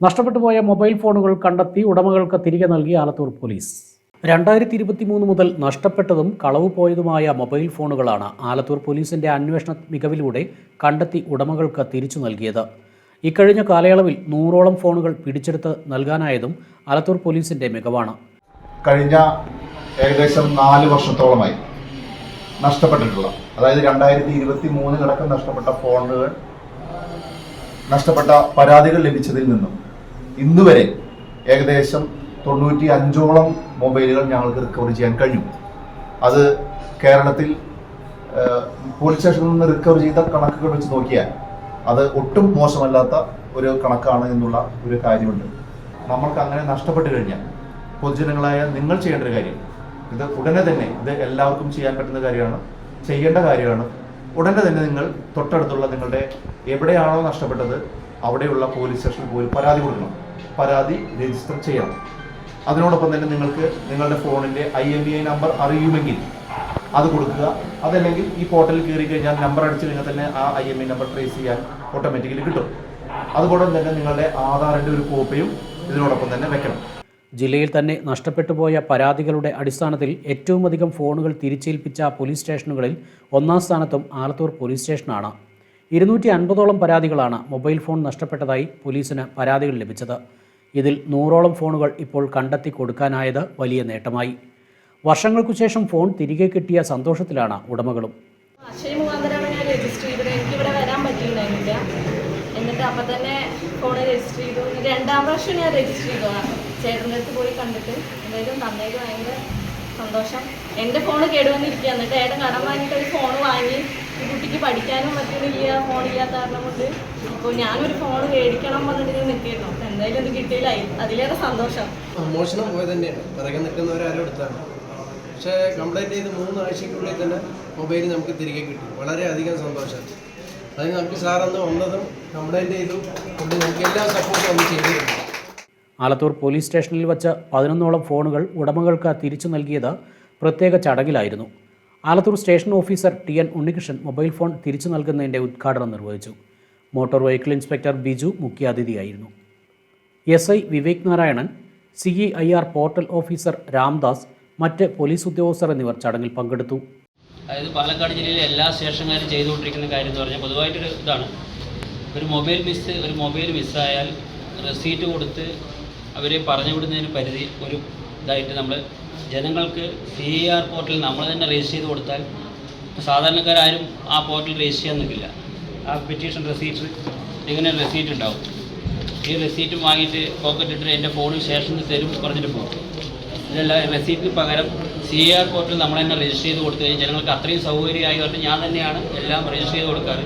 നഷ്ടപ്പെട്ടു പോയ മൊബൈൽ ഫോണുകൾ കണ്ടെത്തി ഉടമകൾക്ക് തിരികെ നൽകി ആലത്തൂർ പോലീസ്. രണ്ടായിരത്തി ഇരുപത്തി മൂന്ന് മുതൽ നഷ്ടപ്പെട്ടതും കളവ് പോയതുമായ മൊബൈൽ ഫോണുകളാണ് ആലത്തൂർ പോലീസിന്റെ അന്വേഷണ മികവിലൂടെ കണ്ടെത്തി ഉടമകൾക്ക് തിരിച്ചു നൽകിയത്. ഇക്കഴിഞ്ഞ കാലയളവിൽ നൂറോളം ഫോണുകൾ പിടിച്ചെടുത്ത് നൽകാനായതും ആലത്തൂർ പോലീസിന്റെ മികവാണ്. കഴിഞ്ഞ ഏകദേശം നാല് വർഷത്തോളമായി നഷ്ടപ്പെട്ടിട്ടുള്ള അതായത് രണ്ടായിരത്തി ഇരുപത്തി മൂന്നിലടക്കം നഷ്ടപ്പെട്ട ഫോണുകൾ നഷ്ടപ്പെട്ട പരാതികൾ ലഭിച്ചതിൽ നിന്നും ഇന്ന് വരെ ഏകദേശം തൊണ്ണൂറ്റി അഞ്ചോളം മൊബൈലുകൾ ഞങ്ങൾക്ക് റിക്കവർ ചെയ്യാൻ കഴിഞ്ഞു. അത് കേരളത്തിൽ പോലീസ് സ്റ്റേഷനിൽ നിന്ന് റിക്കവർ ചെയ്ത കണക്കുകൾ വെച്ച് നോക്കിയാൽ അത് ഒട്ടും മോശമല്ലാത്ത ഒരു കണക്കാണ് എന്നുള്ള ഒരു കാര്യമുണ്ട്. നമ്മൾക്ക് അങ്ങനെ നഷ്ടപ്പെട്ടു കഴിഞ്ഞാൽ പൊതുജനങ്ങളായ നിങ്ങൾ ചെയ്യേണ്ട ഒരു കാര്യം ഇത് ഉടനെ തന്നെ ഇത് എല്ലാവർക്കും ചെയ്യാൻ പറ്റുന്ന കാര്യമാണ് ചെയ്യേണ്ട കാര്യമാണ്. ഉടനെ തന്നെ നിങ്ങൾ തൊട്ടടുത്തുള്ള നിങ്ങളുടെ എവിടെയാണോ നഷ്ടപ്പെട്ടത് അവിടെയുള്ള പോലീസ് സ്റ്റേഷനിൽ പോയി പരാതി കൊടുക്കണം. പരാതി രജിസ്റ്റർ ചെയ്യണം അതിനോടൊപ്പം തന്നെ നിങ്ങൾക്ക് നിങ്ങളുടെ ഫോണിന്റെ I M B I number അറിയുമെങ്കിൽ അത് കൊടുക്കുക. അതല്ലെങ്കിൽ ഈ പോർട്ടലിൽ കയറി കഴിഞ്ഞാൽ നമ്പർ അടിച്ചു കഴിഞ്ഞാൽ തന്നെ ആ I M I number trace ചെയ്യാൻ ഓട്ടോമാറ്റിക്കലി കിട്ടും. അതുപോലെ തന്നെ നിങ്ങളുടെ ആധാറിന്റെ ഒരു കോപ്പിയും ഇതിനോടൊപ്പം തന്നെ വെക്കണം. ജില്ലയിൽ തന്നെ നഷ്ടപ്പെട്ടു പോയ പരാതികളുടെ അടിസ്ഥാനത്തിൽ ഏറ്റവുമധികം ഫോണുകൾ തിരിച്ചേൽപ്പിച്ച പോലീസ് സ്റ്റേഷനുകളിൽ ഒന്നാം സ്ഥാനത്തും ആലത്തൂർ പോലീസ് സ്റ്റേഷനാണ്. ഇരുന്നൂറ്റി അൻപതോളം പരാതികളാണ് മൊബൈൽ ഫോൺ നഷ്ടപ്പെട്ടതായി പോലീസിന് പരാതികൾ ലഭിച്ചത്. ഇതിൽ നൂറോളം ഫോണുകൾ ഇപ്പോൾ കണ്ടെത്തി കൊടുക്കാനായത് വലിയ നേട്ടമായി. വർഷങ്ങൾക്കു ശേഷം ഫോൺ തിരികെ കിട്ടിയ സന്തോഷത്തിലാണ് ഉടമകളും. എന്നിട്ട് അപ്പം തന്നെ ഫോൺ രജിസ്റ്റർ ചെയ്തു. രണ്ടാം പ്രാവശ്യം ഞാൻ രജിസ്റ്റർ ചെയ്തു ചേട്ടന്റെ അടുത്ത് പോയി കണ്ടിട്ട് എന്തായാലും നന്നായിട്ട് ഭയങ്കര സന്തോഷം. എന്റെ ഫോൺ കേടുവന്നിരിക്കുക എന്നിട്ട് ഏട്ടൻ കടം വാങ്ങിയിട്ട് ഒരു ഫോൺ വാങ്ങി കുട്ടിക്ക് പഠിക്കാനും പറ്റുന്നില്ല ഫോൺ ഇല്ലാത്ത കാരണം കൊണ്ട്. അപ്പോൾ ഞാനൊരു ഫോൺ മേടിക്കണം പറഞ്ഞിട്ട് നിൽക്കുന്നു അപ്പം എന്തായാലും ഇത് കിട്ടിയില്ലായി. അതിലേറെ സന്തോഷം. മോഷണം പോയത് തന്നെയാണ്. പിറകെ നിൽക്കുന്നവരാരും എടുത്താണ്. പക്ഷേ കംപ്ലൈന്റ് ചെയ്ത് മൂന്നാഴ്ചയ്ക്കുള്ളിൽ തന്നെ മൊബൈൽ നമുക്ക് തിരികെ കിട്ടി. വളരെയധികം സന്തോഷം. അതിന് നമുക്ക് സാറന്ന് വന്നതും കംപ്ലൈന്റ് ചെയ്തു. കൊണ്ട് നമുക്ക് എല്ലാ സപ്പോർട്ടും ഒന്ന് ചെയ്തിരുന്നു. ആലത്തൂർ പോലീസ് സ്റ്റേഷനിൽ വച്ച പതിനൊന്നോളം ഫോണുകൾ ഉടമകൾക്ക് തിരിച്ചു നൽകിയത് പ്രത്യേക ചടങ്ങിലായിരുന്നു. Alathur station officer T N Unnikrishnan mobile phone തിരിച്ചു നൽകുന്നതിന്റെ ഉദ്ഘാടനം നിർവഹിച്ചു. Motor vehicle inspector Biju മുഖ്യാതിഥിയായിരുന്നു. S I Vivek Narayanan C E I R portal officer Ramdas മറ്റ് പോലീസ് ഉദ്യോഗസ്ഥർ എന്നിവർ ചടങ്ങിൽ പങ്കെടുത്തു. അതായത് പാലക്കാട് ജില്ലയിലെ എല്ലാ സ്റ്റേഷനുകാരും ചെയ്തുകൊണ്ടിരിക്കുന്ന കാര്യം എന്ന് പറഞ്ഞാൽ പൊതുവായിട്ടൊരു ഇതാണ്. ഒരു മൊബൈൽ മിസ് ഒരു മൊബൈൽ മിസ്സായാൽ റെസീറ്റ് കൊടുത്ത് അവരെ പറഞ്ഞു വിടുന്നതിന് പരിധി ഒരു ഇതായിട്ട് നമ്മൾ ജനങ്ങൾക്ക് സി ആർ പോർട്ടലിൽ നമ്മൾ തന്നെ രജിസ്റ്റർ ചെയ്ത് കൊടുത്താൽ സാധാരണക്കാരും ആ പോർട്ടൽ രജിസ്റ്റർ ചെയ്യാൻ നിൽക്കില്ല. ആ പെറ്റീഷൻ റെസീറ്റ് ഇങ്ങനെ റെസീറ്റ് ഉണ്ടാവും? ഈ റെസീറ്റ് വാങ്ങിയിട്ട് പോക്കറ്റ് ഇട്ടിട്ട് എന്റെ ഫോണിൽ ശേഷം തരും പറഞ്ഞിട്ട് പോകും. ഇതല്ല റെസീറ്റിന് പകരം സി ആർ പോർട്ടിൽ നമ്മൾ തന്നെ രജിസ്റ്റർ ചെയ്ത് കൊടുത്തു കഴിഞ്ഞാൽ ജനങ്ങൾക്ക് അത്രയും സൗകര്യമായി പറഞ്ഞ് ഞാൻ തന്നെയാണ് എല്ലാം രജിസ്റ്റർ ചെയ്ത് കൊടുക്കാറ്.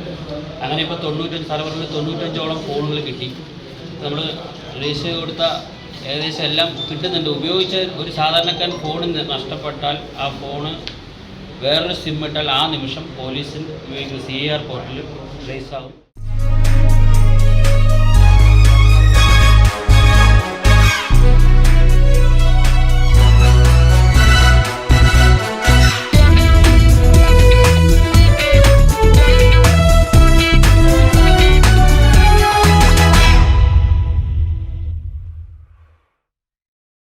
അങ്ങനെ ഇപ്പോൾ തൊണ്ണൂറ്റഞ്ച് സർവറിൽ തൊണ്ണൂറ്റഞ്ചോളം ഫോണുകൾ കിട്ടി. നമ്മൾ രജിസ്റ്റർ ചെയ്ത് കൊടുത്ത ഏകദേശം എല്ലാം കിട്ടുന്നുണ്ട്. ഉപയോഗിച്ച ഒരു സാധാരണക്കാരൻ ഫോൺ നഷ്ടപ്പെട്ടാൽ ആ ഫോണ് വേറൊരു സിം ഇട്ടാൽ ആ നിമിഷം പോലീസിൽ ഉപയോഗിക്കുന്ന സി ആർ പോർട്ടലിൽ ട്രേസ് ആകും